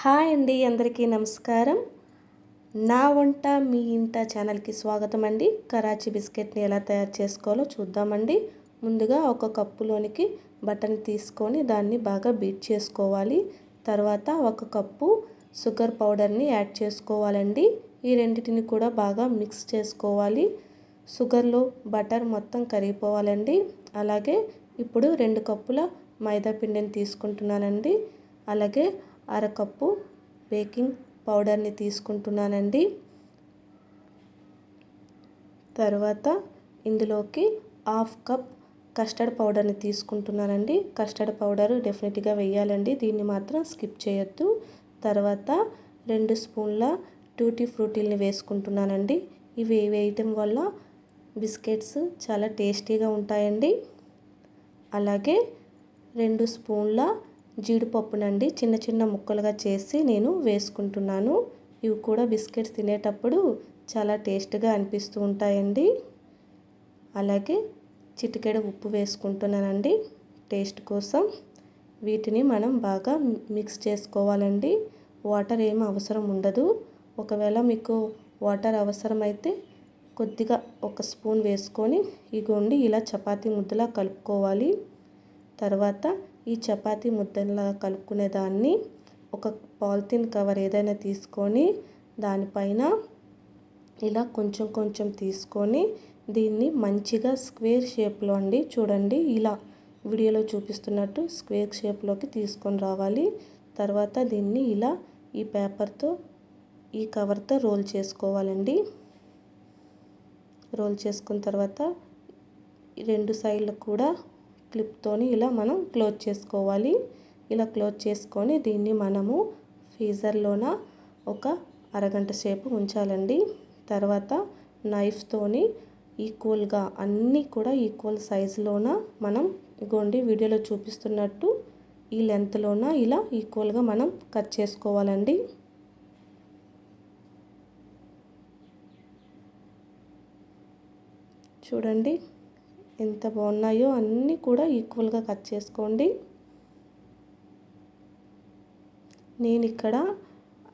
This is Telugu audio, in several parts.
హాయ్ అండి అందరికీ నమస్కారం. నా వంట మీ ఇంట ఛానల్కి స్వాగతం అండి. కరాచీ బిస్కెట్ని ఎలా తయారు చేసుకోవాలో చూద్దామండి. ముందుగా ఒక కప్పులోనికి బటన్ తీసుకొని దాన్ని బాగా బీట్ చేసుకోవాలి. తర్వాత ఒక కప్పు షుగర్ పౌడర్ని యాడ్ చేసుకోవాలండి. ఈ రెండింటిని కూడా బాగా మిక్స్ చేసుకోవాలి. షుగర్లో బటర్ మొత్తం కరిగిపోవాలండి. అలాగే ఇప్పుడు రెండు కప్పుల మైదా పిండిని తీసుకుంటున్నానండి. అలాగే అరకప్పు బేకింగ్ పౌడర్ని తీసుకుంటున్నానండి. తర్వాత ఇందులోకి హాఫ్ కప్ కస్టర్డ్ పౌడర్ని తీసుకుంటున్నానండి. కస్టర్డ్ పౌడర్ డెఫినెట్గా వేయాలండి దీన్ని మాత్రం స్కిప్ చేయొద్దు. తర్వాత రెండు స్పూన్ల టూటీ ఫ్రూటీల్ని వేసుకుంటున్నానండి. ఇవి వేయటం వల్ల? బిస్కెట్స్ చాలా టేస్టీగా ఉంటాయండి. అలాగే రెండు స్పూన్ల జీడిపప్పునండి చిన్న చిన్న ముక్కలుగా చేసి నేను వేసుకుంటున్నాను. ఇవి కూడా బిస్కెట్స్ తినేటప్పుడు చాలా టేస్ట్గా అనిపిస్తూ ఉంటాయండి. అలాగే చిటికెడ ఉప్పు వేసుకుంటున్నానండి టేస్ట్ కోసం. వీటిని మనం బాగా మిక్స్ చేసుకోవాలండి. వాటర్ ఏమి అవసరం ఉండదు. ఒకవేళ మీకు వాటర్ అవసరమైతే కొద్దిగా ఒక స్పూన్ వేసుకొని ఇగోండి ఇలా చపాతీ ముద్దలా కలుపుకోవాలి. తర్వాత ఈ చపాతి ముద్దలా కలుపుకునే దాన్ని ఒక పాలిథిన్ కవర్ ఏదైనా తీసుకొని దానిపైన ఇలా కొంచెం కొంచెం తీసుకొని దీన్ని మంచిగా స్క్వేర్ షేప్లో అండి. చూడండి ఇలా వీడియోలో చూపిస్తున్నట్టు స్క్వేర్ షేప్లోకి తీసుకొని రావాలి. తర్వాత దీన్ని ఇలా ఈ పేపర్తో ఈ కవర్తో రోల్ చేసుకోవాలండి. రోల్ చేసుకున్న తర్వాత రెండు సైడ్లు కూడా క్లిప్తోని ఇలా మనం క్లోజ్ చేసుకోవాలి. ఇలా క్లోజ్ చేసుకొని దీన్ని మనము ఫీజర్లోన ఒక అరగంట సేపు ఉంచాలండి. తర్వాత నైఫ్తోని ఈక్వల్గా అన్నీ కూడా ఈక్వల్ సైజులోన మనం ఇగోండి వీడియోలో చూపిస్తున్నట్టు ఈ లెంత్లోన ఇలా ఈక్వల్గా మనం కట్ చేసుకోవాలండి. చూడండి. ఎంత బాగున్నాయో అన్నీ కూడా ఈక్వల్గా కట్ చేసుకోండి. నేను ఇక్కడ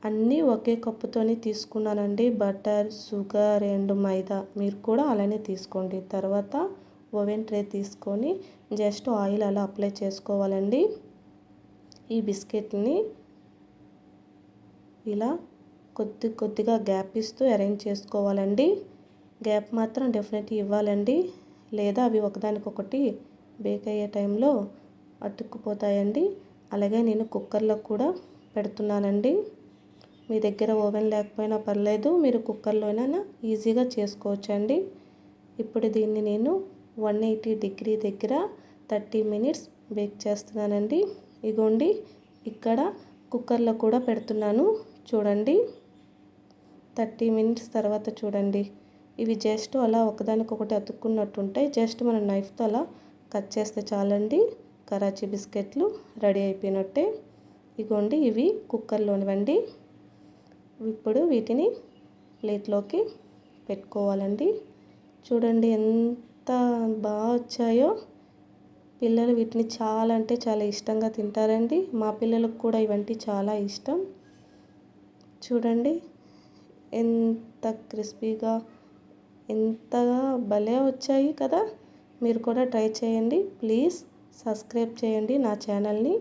అన్నీ ఒకే కప్పుతోనే తీసుకున్నానండి. Butter sugar and maida. మీరు కూడా అలానే తీసుకోండి. తర్వాత ఓవెన్ ట్రే తీసుకొని జస్ట్ ఆయిల్ అలా అప్లై చేసుకోవాలండి. ఈ బిస్కెట్ని ఇలా కొద్ది కొద్దిగా గ్యాప్ ఇస్తూ అరేంజ్ చేసుకోవాలండి. గ్యాప్ మాత్రం డెఫినెట్గా ఇవ్వాలండి. లేదా అవి ఒకదానికొకటి బేక్ అయ్యే టైంలో అతుక్కుపోతాయండి. అలాగే నేను కుక్కర్లో కూడా పెడుతున్నానండి. మీ దగ్గర ఓవెన్ లేకపోయినా పర్లేదు మీరు కుక్కర్లోనైనా ఈజీగా చేసుకోవచ్చండి. ఇప్పుడు దీన్ని నేను వన్ ఎయిటీ డిగ్రీ దగ్గర థర్టీ మినిట్స్ బేక్ చేస్తున్నానండి. ఇగోండి ఇక్కడ కుక్కర్లో కూడా పెడుతున్నాను. చూడండి థర్టీ మినిట్స్ తర్వాత చూడండి. ఇవి జస్ట్ అలా ఒకదానికొకటి అతుక్కున్నట్టు ఉంటాయి జస్ట్ మనం నైఫ్తో అలా కట్ చేస్తే చాలండి. కరాచీ బిస్కెట్లు రెడీ అయిపోయినట్టే. ఇగోండి ఇవి కుక్కర్లోనివండి. ఇప్పుడు వీటిని ప్లేట్లోకి పెట్టుకోవాలండి. చూడండి ఎంత బాగా వచ్చాయో. పిల్లలు వీటిని చాలా అంటే చాలా ఇష్టంగా తింటారండి. మా పిల్లలకు కూడా ఇవంటి చాలా ఇష్టం. చూడండి ఎంత క్రిస్పీగా ఎంతగా భలే వచ్చాయి కదా! మీరు కూడా ట్రై చేయండి. ప్లీజ్ సబ్స్క్రైబ్ చేయండి నా ఛానల్ని.